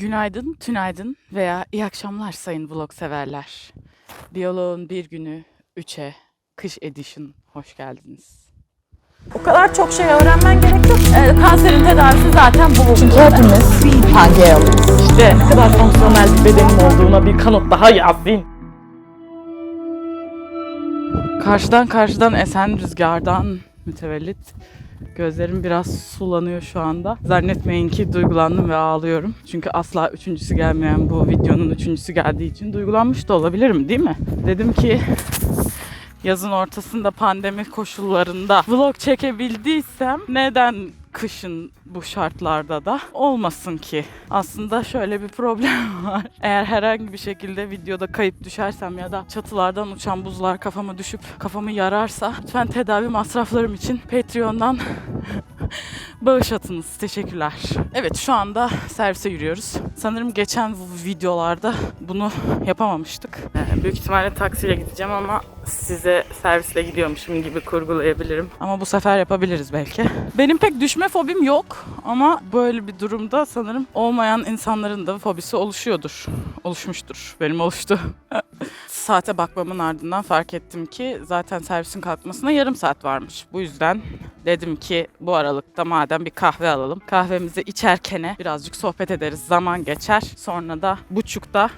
Günaydın, tünaydın veya iyi akşamlar sayın vlog severler. Diyaloğun bir günü 3'e, kış edition hoş geldiniz. O kadar çok şey öğrenmen gerek yok. Ee, kanserin tedavisi zaten bu. Çünkü hepimiz Pangealıyız. İşte ne kadar fonksiyonel bir bedenim olduğuna bir kanıt daha yazayım. Karşıdan karşıdan esen rüzgardan mütevellit gözlerim biraz sulanıyor şu anda. Zannetmeyin ki duygulandım ve ağlıyorum. Çünkü asla üçüncüsü gelmeyen bu videonun üçüncüsü geldiği için duygulanmış da olabilirim değil mi? Dedim ki yazın ortasında pandemi koşullarında vlog çekebildiysem neden kışın bu şartlarda da olmasın ki? Aslında şöyle bir problem var. Eğer herhangi bir şekilde videoda kayıp düşersem ya da çatılardan uçan buzlar kafama düşüp kafamı yararsa lütfen tedavi masraflarım için Patreon'dan bağış atınız. Teşekkürler. Evet şu anda servise yürüyoruz. Sanırım geçen videolarda bunu yapamamıştık. Ee, büyük ihtimalle taksiyle gideceğim ama size servisle gidiyormuşum gibi kurgulayabilirim. Ama bu sefer yapabiliriz belki. Benim pek düşme fobim yok ama böyle bir durumda sanırım olmayan insanların da fobisi oluşuyordur. Oluşmuştur. Benim oluştu. Saate bakmamın ardından fark ettim ki zaten servisin kalkmasına yarım saat varmış. Bu yüzden dedim ki bu aralıkta madem bir kahve alalım. Kahvemizi içerkene birazcık sohbet ederiz. Zaman geçer. Sonra da buçukta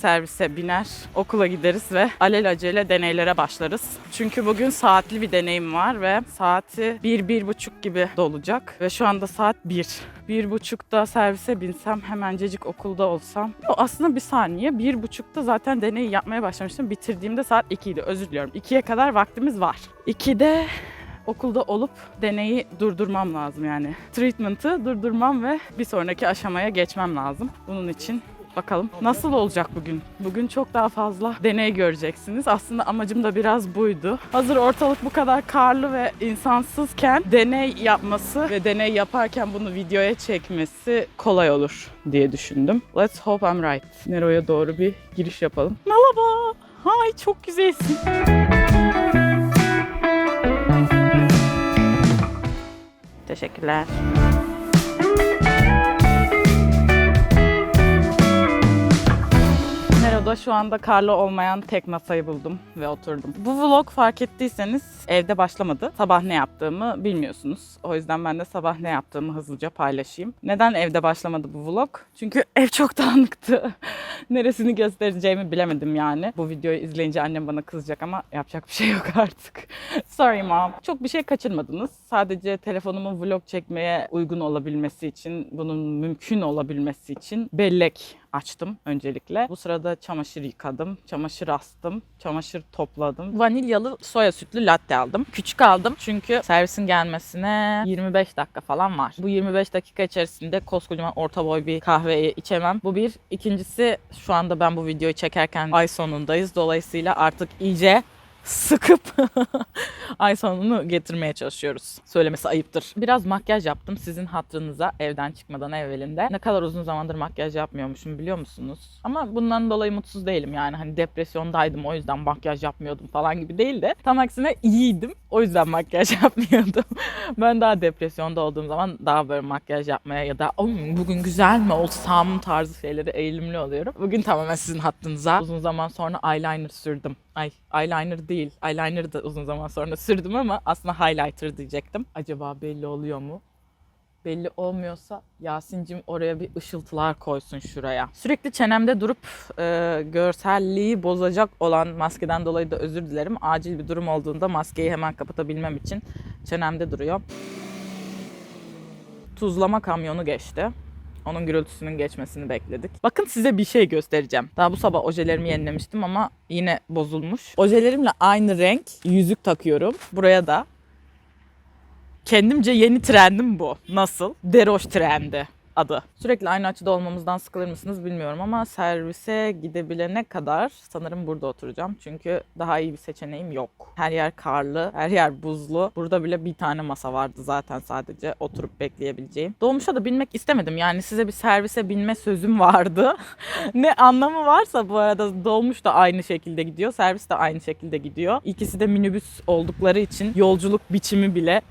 servise biner, okula gideriz ve alelacele deneylere başlarız. Çünkü bugün saatli bir deneyim var ve saati bir, bir buçuk gibi dolacak. Ve şu anda saat bir. Bir buçukta servise binsem hemencecik okulda olsam. Yo, aslında bir saniye. Bir buçukta zaten deneyi yapmaya başlamıştım. Bitirdiğimde saat 2 idi. Özür diliyorum. 2'ye kadar vaktimiz var. 2'de okulda olup deneyi durdurmam lazım yani. Treatment'ı durdurmam ve bir sonraki aşamaya geçmem lazım. Bunun için Bakalım nasıl olacak bugün? Bugün çok daha fazla deney göreceksiniz. Aslında amacım da biraz buydu. Hazır ortalık bu kadar karlı ve insansızken deney yapması ve deney yaparken bunu videoya çekmesi kolay olur diye düşündüm. Let's hope I'm right. Nero'ya doğru bir giriş yapalım. Merhaba. Hay çok güzelsin. Teşekkürler. Nero'da şu anda karlı olmayan tek masayı buldum ve oturdum. Bu vlog fark ettiyseniz evde başlamadı. Sabah ne yaptığımı bilmiyorsunuz. O yüzden ben de sabah ne yaptığımı hızlıca paylaşayım. Neden evde başlamadı bu vlog? Çünkü ev çok dağınıktı. Neresini göstereceğimi bilemedim yani. Bu videoyu izleyince annem bana kızacak ama yapacak bir şey yok artık. Sorry mom. Çok bir şey kaçırmadınız. Sadece telefonumun vlog çekmeye uygun olabilmesi için, bunun mümkün olabilmesi için bellek açtım öncelikle. Bu sırada çamaşır yıkadım, çamaşır astım, çamaşır topladım. Vanilyalı soya sütlü latte aldım. Küçük aldım çünkü servisin gelmesine 25 dakika falan var. Bu 25 dakika içerisinde koskocaman orta boy bir kahveyi içemem. Bu bir. İkincisi şu anda ben bu videoyu çekerken ay sonundayız. Dolayısıyla artık iyice sıkıp ay sonunu getirmeye çalışıyoruz. Söylemesi ayıptır. Biraz makyaj yaptım sizin hatrınıza evden çıkmadan evvelinde. Ne kadar uzun zamandır makyaj yapmıyormuşum biliyor musunuz? Ama bundan dolayı mutsuz değilim yani hani depresyondaydım o yüzden makyaj yapmıyordum falan gibi değil de tam aksine iyiydim o yüzden makyaj yapmıyordum. ben daha depresyonda olduğum zaman daha böyle makyaj yapmaya ya da "Oy, bugün güzel mi olsam tarzı şeylere eğilimli oluyorum. Bugün tamamen sizin hattınıza uzun zaman sonra eyeliner sürdüm. Ay eyeliner değil. Eyeliner da uzun zaman sonra sürdüm ama aslında highlighter diyecektim. Acaba belli oluyor mu? Belli olmuyorsa Yasin'cim oraya bir ışıltılar koysun şuraya. Sürekli çenemde durup e, görselliği bozacak olan maskeden dolayı da özür dilerim. Acil bir durum olduğunda maskeyi hemen kapatabilmem için çenemde duruyor. Tuzlama kamyonu geçti. Onun gürültüsünün geçmesini bekledik. Bakın size bir şey göstereceğim. Daha bu sabah ojelerimi yenilemiştim ama yine bozulmuş. Ojelerimle aynı renk yüzük takıyorum. Buraya da. Kendimce yeni trendim bu. Nasıl? Deroş trendi adı. Sürekli aynı açıda olmamızdan sıkılır mısınız bilmiyorum ama servise gidebilene kadar sanırım burada oturacağım. Çünkü daha iyi bir seçeneğim yok. Her yer karlı, her yer buzlu. Burada bile bir tane masa vardı zaten sadece oturup bekleyebileceğim. Dolmuşa da binmek istemedim. Yani size bir servise binme sözüm vardı. ne anlamı varsa bu arada dolmuş da aynı şekilde gidiyor. Servis de aynı şekilde gidiyor. İkisi de minibüs oldukları için yolculuk biçimi bile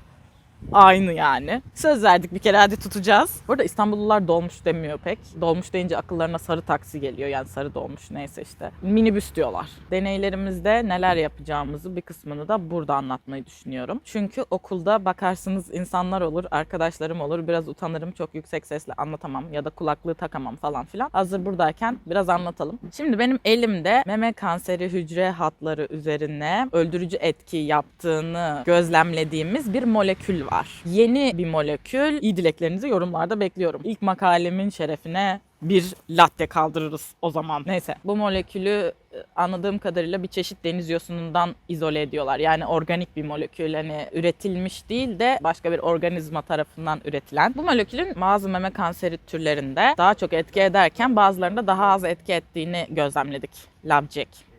aynı yani. Söz verdik bir kere hadi tutacağız. Burada İstanbullular dolmuş demiyor pek. Dolmuş deyince akıllarına sarı taksi geliyor. Yani sarı dolmuş neyse işte. Minibüs diyorlar. Deneylerimizde neler yapacağımızı bir kısmını da burada anlatmayı düşünüyorum. Çünkü okulda bakarsınız insanlar olur, arkadaşlarım olur. Biraz utanırım, çok yüksek sesle anlatamam ya da kulaklığı takamam falan filan. Hazır buradayken biraz anlatalım. Şimdi benim elimde meme kanseri hücre hatları üzerine öldürücü etki yaptığını gözlemlediğimiz bir molekül var. Yeni bir molekül. İyi dileklerinizi yorumlarda bekliyorum. İlk makalemin şerefine bir latte kaldırırız o zaman. Neyse bu molekülü e, anladığım kadarıyla bir çeşit deniz yosunundan izole ediyorlar. Yani organik bir molekül hani üretilmiş değil de başka bir organizma tarafından üretilen. Bu molekülün bazı meme kanseri türlerinde daha çok etki ederken bazılarında daha az etki ettiğini gözlemledik. Labjack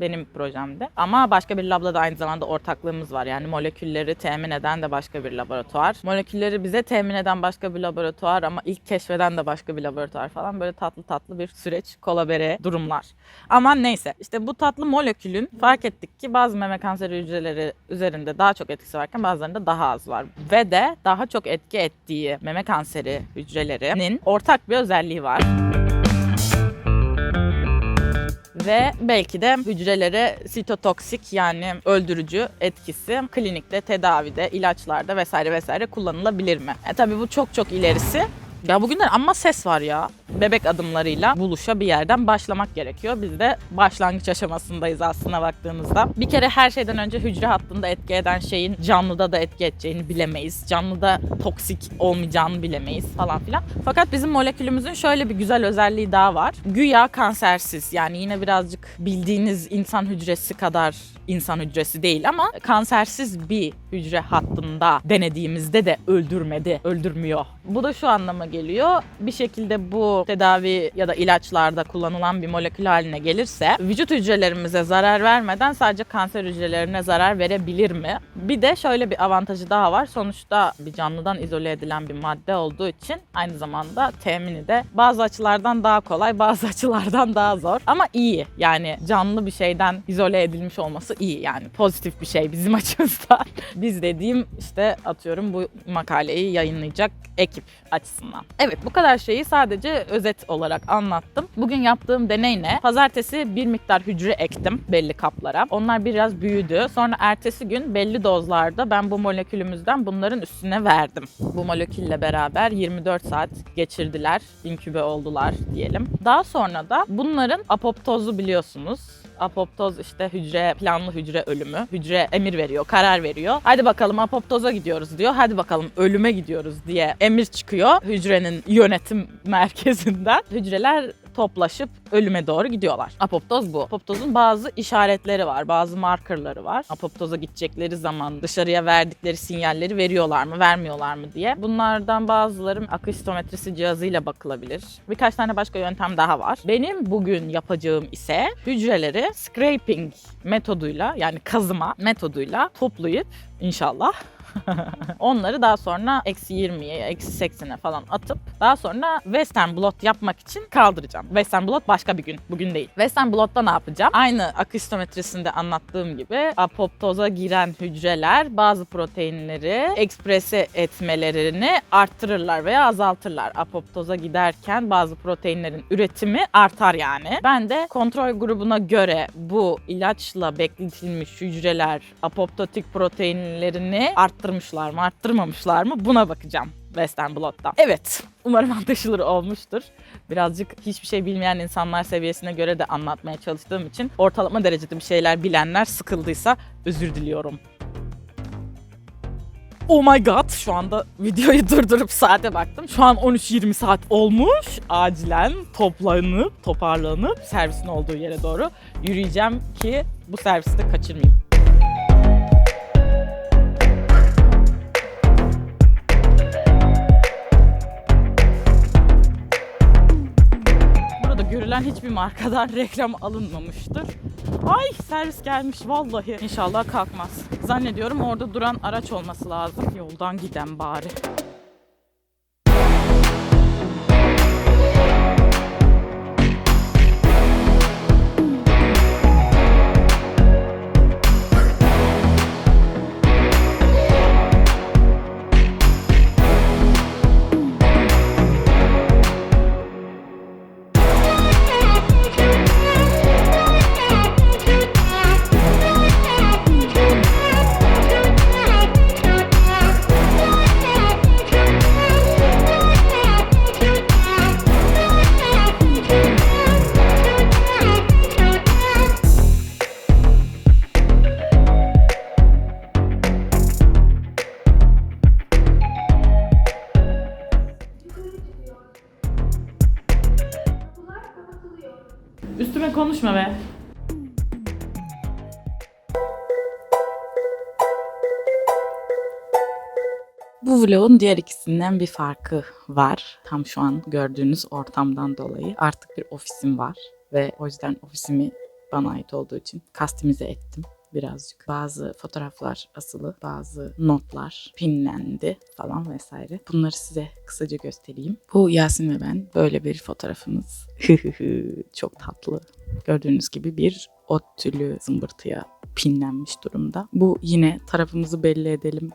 benim projemde. Ama başka bir labla da aynı zamanda ortaklığımız var. Yani molekülleri temin eden de başka bir laboratuvar. Molekülleri bize temin eden başka bir laboratuvar ama ilk keşfeden de başka bir laboratuvar falan. Böyle tatlı tatlı bir süreç, kolabere durumlar. Ama neyse işte bu tatlı molekülün fark ettik ki bazı meme kanseri hücreleri üzerinde daha çok etkisi varken bazılarında daha az var. Ve de daha çok etki ettiği meme kanseri hücrelerinin ortak bir özelliği var ve belki de hücrelere sitotoksik yani öldürücü etkisi klinikte, tedavide, ilaçlarda vesaire vesaire kullanılabilir mi? E tabii bu çok çok ilerisi. Ya bugünler amma ses var ya. Bebek adımlarıyla buluşa bir yerden başlamak gerekiyor. Biz de başlangıç aşamasındayız aslına baktığınızda. Bir kere her şeyden önce hücre hattında etki eden şeyin canlıda da etki edeceğini bilemeyiz. Canlıda toksik olmayacağını bilemeyiz falan filan. Fakat bizim molekülümüzün şöyle bir güzel özelliği daha var. Güya kansersiz. Yani yine birazcık bildiğiniz insan hücresi kadar insan hücresi değil ama kansersiz bir hücre hattında denediğimizde de öldürmedi, öldürmüyor. Bu da şu anlama geliyor. Bir şekilde bu tedavi ya da ilaçlarda kullanılan bir molekül haline gelirse vücut hücrelerimize zarar vermeden sadece kanser hücrelerine zarar verebilir mi? Bir de şöyle bir avantajı daha var. Sonuçta bir canlıdan izole edilen bir madde olduğu için aynı zamanda temini de bazı açılardan daha kolay, bazı açılardan daha zor. Ama iyi. Yani canlı bir şeyden izole edilmiş olması iyi. Yani pozitif bir şey bizim açımızdan. Biz dediğim işte atıyorum bu makaleyi yayınlayacak ekip açısından. Evet bu kadar şeyi sadece özet olarak anlattım. Bugün yaptığım deney ne? Pazartesi bir miktar hücre ektim belli kaplara. Onlar biraz büyüdü. Sonra ertesi gün belli dozlarda ben bu molekülümüzden bunların üstüne verdim. Bu molekülle beraber 24 saat geçirdiler. inkübe oldular diyelim. Daha sonra da bunların apoptozu biliyorsunuz apoptoz işte hücre planlı hücre ölümü. Hücre emir veriyor, karar veriyor. Hadi bakalım apoptoza gidiyoruz diyor. Hadi bakalım ölüme gidiyoruz diye emir çıkıyor hücrenin yönetim merkezinden. Hücreler toplaşıp ölüme doğru gidiyorlar. Apoptoz bu. Apoptozun bazı işaretleri var, bazı markerları var. Apoptoza gidecekleri zaman dışarıya verdikleri sinyalleri veriyorlar mı, vermiyorlar mı diye. Bunlardan bazıları akış stometrisi cihazıyla bakılabilir. Birkaç tane başka yöntem daha var. Benim bugün yapacağım ise hücreleri scraping metoduyla yani kazıma metoduyla toplayıp inşallah Onları daha sonra eksi 20'ye, eksi 80'e falan atıp daha sonra Western blot yapmak için kaldıracağım. Western blot başka bir gün, bugün değil. Western blotta ne yapacağım? Aynı akıştometrisinde anlattığım gibi apoptoza giren hücreler bazı proteinleri eksprese etmelerini arttırırlar veya azaltırlar. Apoptoza giderken bazı proteinlerin üretimi artar yani. Ben de kontrol grubuna göre bu ilaçla bekletilmiş hücreler apoptotik proteinlerini arttırmışlar mı, arttırmamışlar mı buna bakacağım. Western Blot'tan. Evet, umarım anlaşılır olmuştur. Birazcık hiçbir şey bilmeyen insanlar seviyesine göre de anlatmaya çalıştığım için ortalama derecede bir şeyler bilenler sıkıldıysa özür diliyorum. Oh my god şu anda videoyu durdurup saate baktım. Şu an 13-20 saat olmuş. Acilen toplanıp toparlanıp servisin olduğu yere doğru yürüyeceğim ki bu servisi de kaçırmayayım. Görülen hiçbir markadan reklam alınmamıştır. Ay servis gelmiş vallahi. İnşallah kalkmaz. Zannediyorum orada duran araç olması lazım. Yoldan giden bari. Üstüme konuşma be. Bu vlogun diğer ikisinden bir farkı var. Tam şu an gördüğünüz ortamdan dolayı artık bir ofisim var ve o yüzden ofisimi bana ait olduğu için kastimize ettim birazcık. Bazı fotoğraflar asılı, bazı notlar pinlendi falan vesaire. Bunları size kısaca göstereyim. Bu Yasin ve ben böyle bir fotoğrafımız. Çok tatlı. Gördüğünüz gibi bir ot tülü zımbırtıya pinlenmiş durumda. Bu yine tarafımızı belli edelim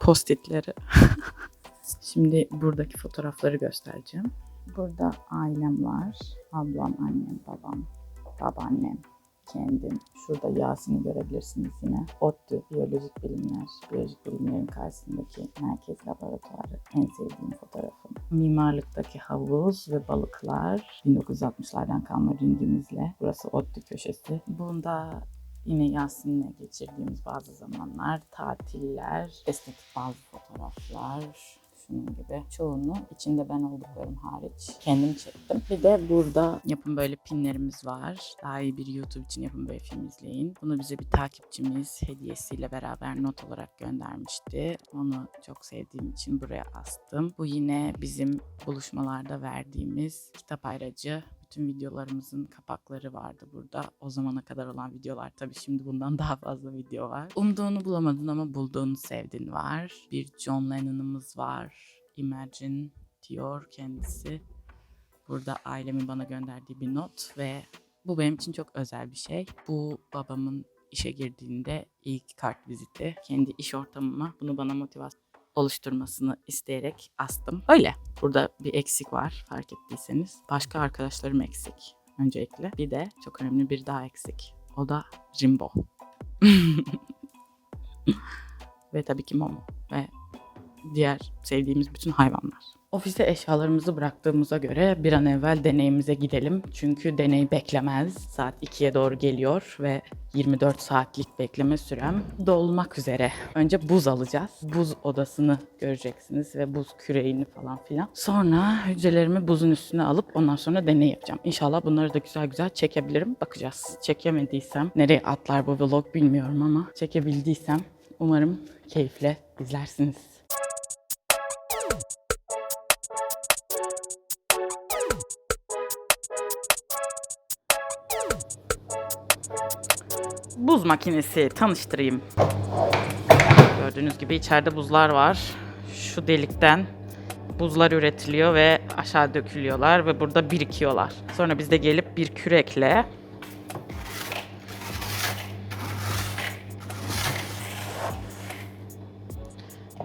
postitleri. Şimdi buradaki fotoğrafları göstereceğim. Burada ailem var. Ablam, annem, babam, babaannem, kendim. Şurada Yasin'i görebilirsiniz yine. ODTÜ, Biyolojik Bilimler, Biyolojik Bilimlerin karşısındaki merkez laboratuvarı. En sevdiğim fotoğrafım. Mimarlıktaki havuz ve balıklar. 1960'lardan kalma ringimizle. Burası ODTÜ köşesi. Bunda Yine Yasin'le geçirdiğimiz bazı zamanlar, tatiller, estetik bazı fotoğraflar, şunun gibi. Çoğunu içinde ben olduklarım hariç kendim çektim. Bir de burada yapım böyle pinlerimiz var. Daha iyi bir YouTube için yapım böyle film izleyin. Bunu bize bir takipçimiz hediyesiyle beraber not olarak göndermişti. Onu çok sevdiğim için buraya astım. Bu yine bizim buluşmalarda verdiğimiz kitap ayracı bütün videolarımızın kapakları vardı burada. O zamana kadar olan videolar tabii şimdi bundan daha fazla video var. Umduğunu bulamadın ama bulduğunu sevdin var. Bir John Lennon'ımız var. Imagine diyor kendisi. Burada ailemin bana gönderdiği bir not ve bu benim için çok özel bir şey. Bu babamın işe girdiğinde ilk kart viziti. Kendi iş ortamıma bunu bana motivasyon oluşturmasını isteyerek astım. Öyle. Burada bir eksik var fark ettiyseniz. Başka arkadaşlarım eksik öncelikle. Bir de çok önemli bir daha eksik. O da Jimbo. ve tabii ki Momo ve diğer sevdiğimiz bütün hayvanlar. Ofise eşyalarımızı bıraktığımıza göre bir an evvel deneyimize gidelim. Çünkü deney beklemez. Saat 2'ye doğru geliyor ve 24 saatlik bekleme sürem dolmak üzere. Önce buz alacağız. Buz odasını göreceksiniz ve buz küreğini falan filan. Sonra hücrelerimi buzun üstüne alıp ondan sonra deney yapacağım. İnşallah bunları da güzel güzel çekebilirim. Bakacağız. Çekemediysem nereye atlar bu vlog bilmiyorum ama çekebildiysem umarım keyifle izlersiniz. Buz makinesi tanıştırayım. Gördüğünüz gibi içeride buzlar var. Şu delikten buzlar üretiliyor ve aşağı dökülüyorlar ve burada birikiyorlar. Sonra biz de gelip bir kürekle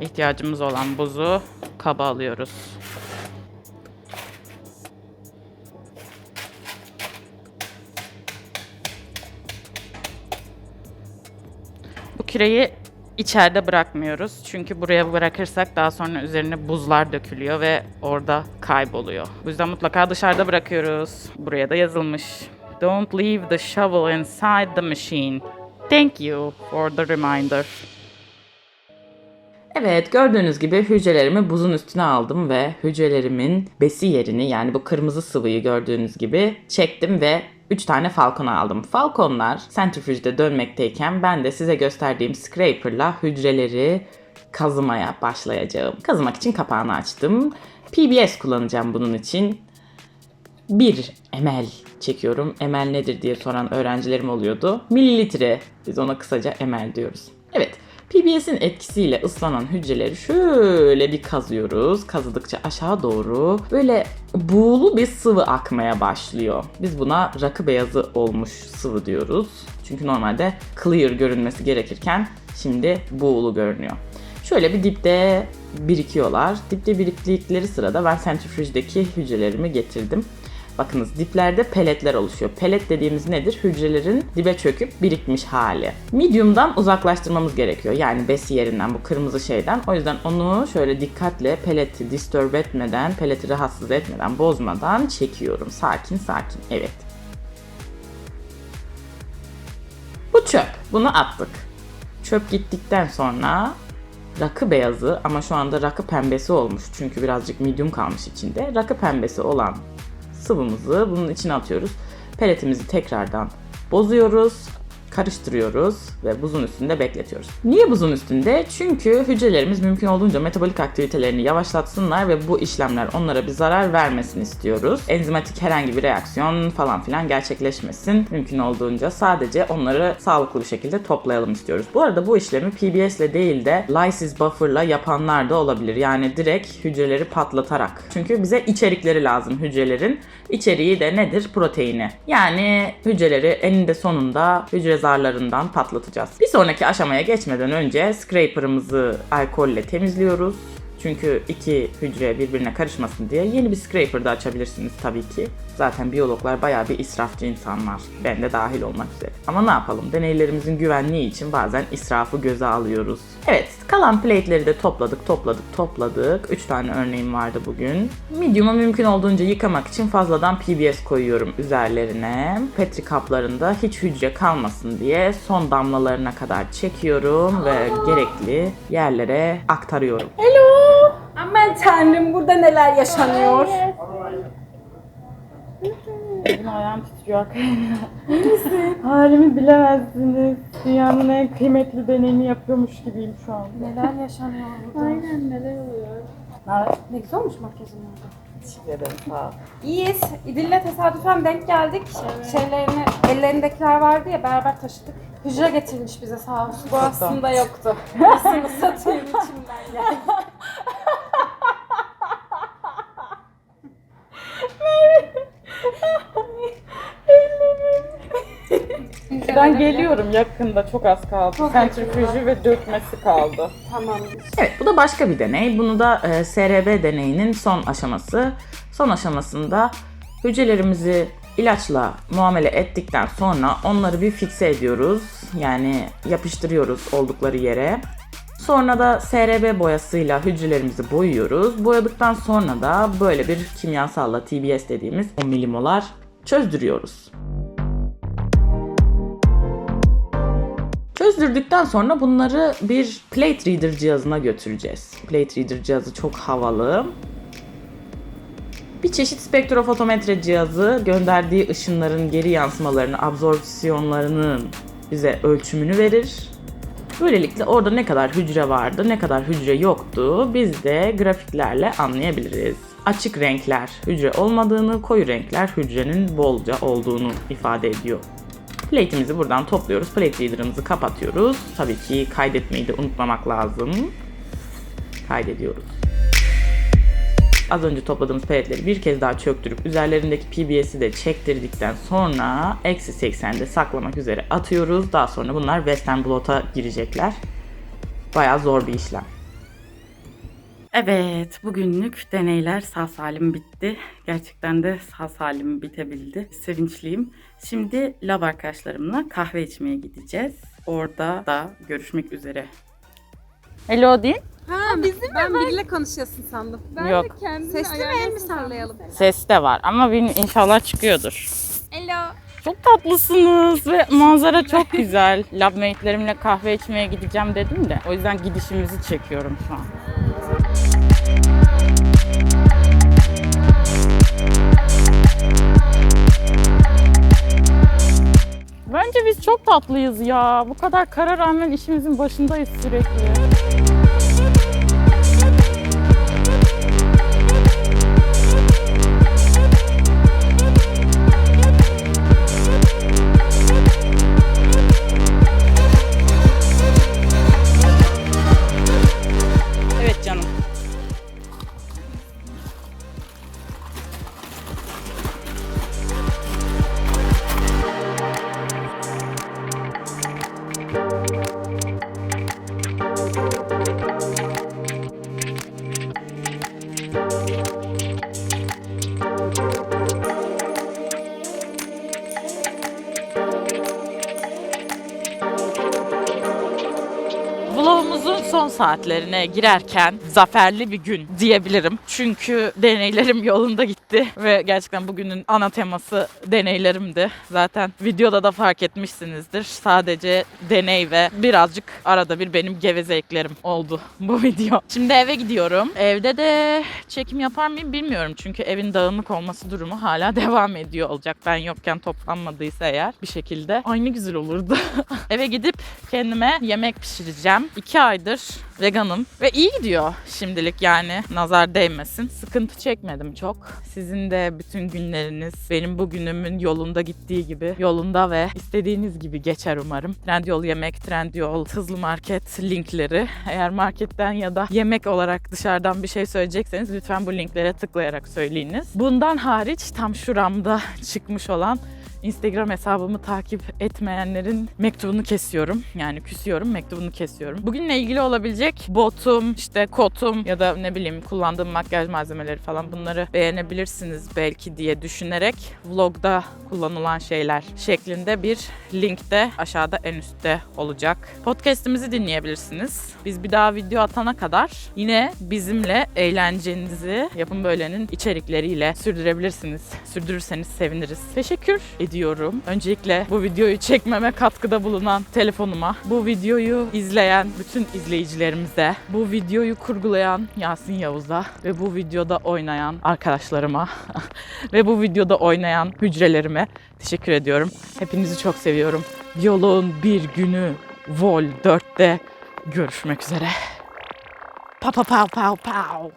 ihtiyacımız olan buzu kaba alıyoruz. Bu küreyi içeride bırakmıyoruz. Çünkü buraya bırakırsak daha sonra üzerine buzlar dökülüyor ve orada kayboluyor. Bu yüzden mutlaka dışarıda bırakıyoruz. Buraya da yazılmış. Don't leave the shovel inside the machine. Thank you for the reminder. Evet gördüğünüz gibi hücrelerimi buzun üstüne aldım ve hücrelerimin besi yerini yani bu kırmızı sıvıyı gördüğünüz gibi çektim ve 3 tane falcon aldım. Falconlar sentrifüjde dönmekteyken ben de size gösterdiğim scraper'la hücreleri kazımaya başlayacağım. Kazımak için kapağını açtım. PBS kullanacağım bunun için. 1 ml çekiyorum. ml nedir diye soran öğrencilerim oluyordu. Mililitre biz ona kısaca ml diyoruz. Evet PBS'in etkisiyle ıslanan hücreleri şöyle bir kazıyoruz. Kazıdıkça aşağı doğru böyle buğulu bir sıvı akmaya başlıyor. Biz buna rakı beyazı olmuş sıvı diyoruz. Çünkü normalde clear görünmesi gerekirken şimdi buğulu görünüyor. Şöyle bir dipte birikiyorlar. Dipte biriktikleri sırada ben sentrifüjdeki hücrelerimi getirdim. Bakınız diplerde peletler oluşuyor. Pelet dediğimiz nedir? Hücrelerin dibe çöküp birikmiş hali. Medium'dan uzaklaştırmamız gerekiyor. Yani besi yerinden bu kırmızı şeyden. O yüzden onu şöyle dikkatle peleti disturb etmeden, peleti rahatsız etmeden, bozmadan çekiyorum. Sakin sakin. Evet. Bu çöp. Bunu attık. Çöp gittikten sonra rakı beyazı ama şu anda rakı pembesi olmuş. Çünkü birazcık medium kalmış içinde. Rakı pembesi olan sıvımızı bunun içine atıyoruz. Peletimizi tekrardan bozuyoruz karıştırıyoruz ve buzun üstünde bekletiyoruz. Niye buzun üstünde? Çünkü hücrelerimiz mümkün olduğunca metabolik aktivitelerini yavaşlatsınlar ve bu işlemler onlara bir zarar vermesin istiyoruz. Enzimatik herhangi bir reaksiyon falan filan gerçekleşmesin. Mümkün olduğunca sadece onları sağlıklı bir şekilde toplayalım istiyoruz. Bu arada bu işlemi PBS ile değil de lysis buffer'la yapanlar da olabilir. Yani direkt hücreleri patlatarak. Çünkü bize içerikleri lazım hücrelerin. İçeriği de nedir? Proteini. Yani hücreleri eninde sonunda hücre zarlarından patlatacağız. Bir sonraki aşamaya geçmeden önce scraper'ımızı alkolle temizliyoruz. Çünkü iki hücre birbirine karışmasın diye yeni bir scraper da açabilirsiniz tabii ki. Zaten biyologlar bayağı bir israfçı insanlar. Ben de dahil olmak üzere. Ama ne yapalım? Deneylerimizin güvenliği için bazen israfı göze alıyoruz. Evet, kalan plate'leri de topladık, topladık, topladık. 3 tane örneğim vardı bugün. Medium'u mümkün olduğunca yıkamak için fazladan PBS koyuyorum üzerlerine. Petri kaplarında hiç hücre kalmasın diye son damlalarına kadar çekiyorum ve gerekli yerlere aktarıyorum. Aman tanrım burada neler yaşanıyor. Elim ayağım titriyor Halimi bilemezsiniz. Dünyanın en kıymetli deneyini yapıyormuş gibiyim şu an. Neler yaşanıyor burada. Aynen neler oluyor? Ne güzel olmuş makyajın orada. Teşekkür ederim sağ ol. İyiyiz. İdil'le tesadüfen denk geldik. Şeylerini, ellerindekiler vardı ya beraber taşıdık. Hücre getirmiş bize sağ olsun. Bu aslında yoktu. Aslında satayım içimden geldi. Ben geliyorum yakında çok az kaldı. Çok Sentrifüjü ve dökmesi kaldı. Tamam. Evet bu da başka bir deney. Bunu da e, SRB deneyinin son aşaması. Son aşamasında hücrelerimizi ilaçla muamele ettikten sonra onları bir fikse ediyoruz. Yani yapıştırıyoruz oldukları yere. Sonra da SRB boyasıyla hücrelerimizi boyuyoruz. Boyadıktan sonra da böyle bir kimyasalla TBS dediğimiz 10 milimolar çözdürüyoruz. Çözdürdükten sonra bunları bir plate reader cihazına götüreceğiz. Plate reader cihazı çok havalı. Bir çeşit spektrofotometre cihazı gönderdiği ışınların geri yansımalarını, absorpsiyonlarının bize ölçümünü verir. Böylelikle orada ne kadar hücre vardı, ne kadar hücre yoktu biz de grafiklerle anlayabiliriz. Açık renkler hücre olmadığını, koyu renkler hücrenin bolca olduğunu ifade ediyor. Plate'imizi buradan topluyoruz. Plate reader'ımızı kapatıyoruz. Tabii ki kaydetmeyi de unutmamak lazım. Kaydediyoruz. Az önce topladığımız paletleri bir kez daha çöktürüp üzerlerindeki PBS'i de çektirdikten sonra eksi 80'de saklamak üzere atıyoruz. Daha sonra bunlar Western Blot'a girecekler. Bayağı zor bir işlem. Evet, bugünlük deneyler sağ salim bitti. Gerçekten de sağ salim bitebildi. Sevinçliyim. Şimdi lab arkadaşlarımla kahve içmeye gideceğiz. Orada da görüşmek üzere. Hello din. Ha bizim ben biriyle konuşuyorsun sandım. Yok. Sesli mi el mi sallayalım? Ses de var ama benim inşallah çıkıyordur. Hello. Çok tatlısınız ve manzara çok güzel. Labmate'lerimle kahve içmeye gideceğim dedim de o yüzden gidişimizi çekiyorum şu an. Bence biz çok tatlıyız ya. Bu kadar kara rağmen işimizin başındayız sürekli. Saatlerine girerken zaferli bir gün diyebilirim. Çünkü deneylerim yolunda gitti. Bitti ve gerçekten bugünün ana teması deneylerimdi. Zaten videoda da fark etmişsinizdir. Sadece deney ve birazcık arada bir benim gevezeliklerim oldu bu video. Şimdi eve gidiyorum. Evde de çekim yapar mıyım bilmiyorum. Çünkü evin dağınık olması durumu hala devam ediyor olacak. Ben yokken toplanmadıysa eğer bir şekilde aynı güzel olurdu. eve gidip kendime yemek pişireceğim. İki aydır veganım ve iyi gidiyor şimdilik yani nazar değmesin. Sıkıntı çekmedim çok. Sizin de bütün günleriniz benim bugünümün yolunda gittiği gibi yolunda ve istediğiniz gibi geçer umarım. Trendyol yemek, Trendyol hızlı market linkleri. Eğer marketten ya da yemek olarak dışarıdan bir şey söyleyecekseniz lütfen bu linklere tıklayarak söyleyiniz. Bundan hariç tam şuramda çıkmış olan Instagram hesabımı takip etmeyenlerin mektubunu kesiyorum. Yani küsüyorum, mektubunu kesiyorum. Bugünle ilgili olabilecek botum, işte kotum ya da ne bileyim kullandığım makyaj malzemeleri falan bunları beğenebilirsiniz belki diye düşünerek vlogda kullanılan şeyler şeklinde bir link de aşağıda en üstte olacak. Podcast'imizi dinleyebilirsiniz. Biz bir daha video atana kadar yine bizimle eğlencenizi Yapın Böyle'nin içerikleriyle sürdürebilirsiniz. Sürdürürseniz seviniriz. Teşekkür ediyorum. Öncelikle bu videoyu çekmeme katkıda bulunan telefonuma, bu videoyu izleyen bütün izleyicilerimize, bu videoyu kurgulayan Yasin Yavuz'a ve bu videoda oynayan arkadaşlarıma ve bu videoda oynayan hücrelerime teşekkür ediyorum. Hepinizi çok seviyorum. Yolun bir günü Vol 4'te görüşmek üzere. Pa pa pa pa pa.